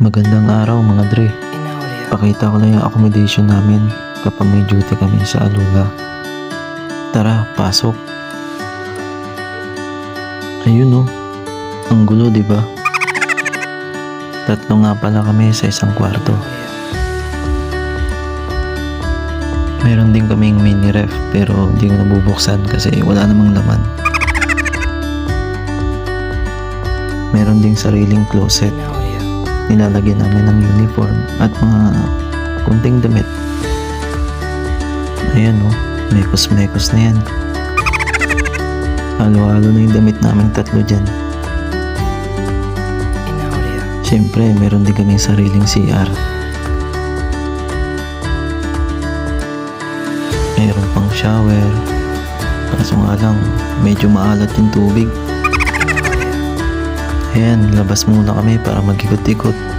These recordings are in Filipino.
Magandang araw mga Dre. Pakita ko lang yung accommodation namin kapag may duty kami sa Alula. Tara, pasok. Ayun oh. Ang gulo, di ba? Tatlo nga pala kami sa isang kwarto. Meron din kaming mini ref pero hindi ko nabubuksan kasi wala namang laman. Meron ding sariling closet. Nilalagyan namin ng uniform at mga kunting damit. Ayan oh, mekos-mekos na yan. Halo-halo na yung damit namin tatlo dyan. Siyempre, meron din kaming sariling CR. Meron pang shower. Kaso nga lang, medyo maalat yung tubig. Ayan, labas muna kami para mag-ikot-ikot.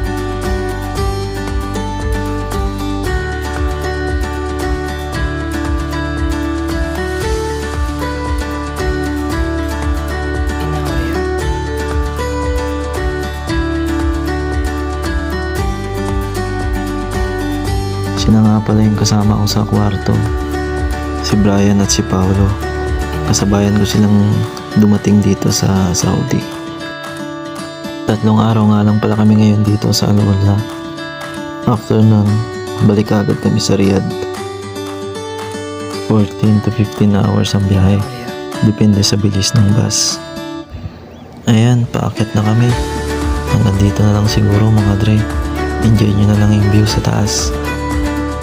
Sila nga pala yung kasama ko sa kwarto. Si Brian at si Paolo. Kasabayan ko silang dumating dito sa Saudi. Tatlong araw nga lang pala kami ngayon dito sa Alwala. After nun, balik agad kami sa Riyadh. 14 to 15 hours ang biyahe. Depende sa bilis ng bus. Ayan, paakit na kami. Hanggang dito na lang siguro mga Dre. Enjoy nyo na lang yung view sa taas.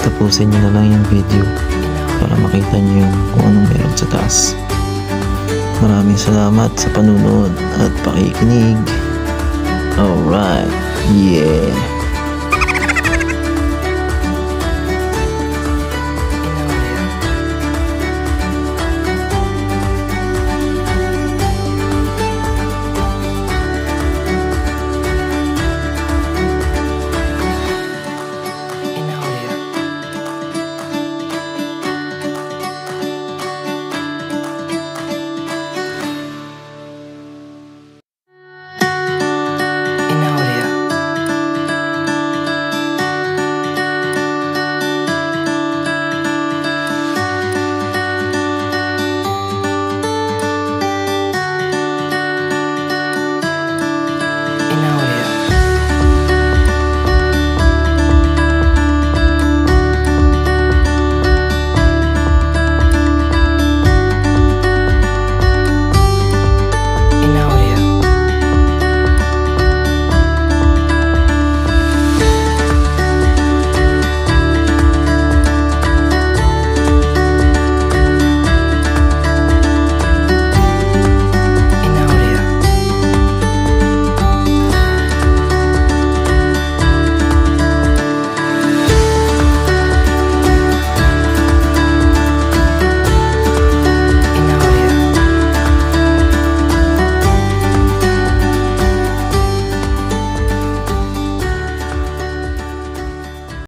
Tapusin nyo na lang yung video para makita nyo yung kung anong meron sa taas. Maraming salamat sa panunood at pakikinig. Alright.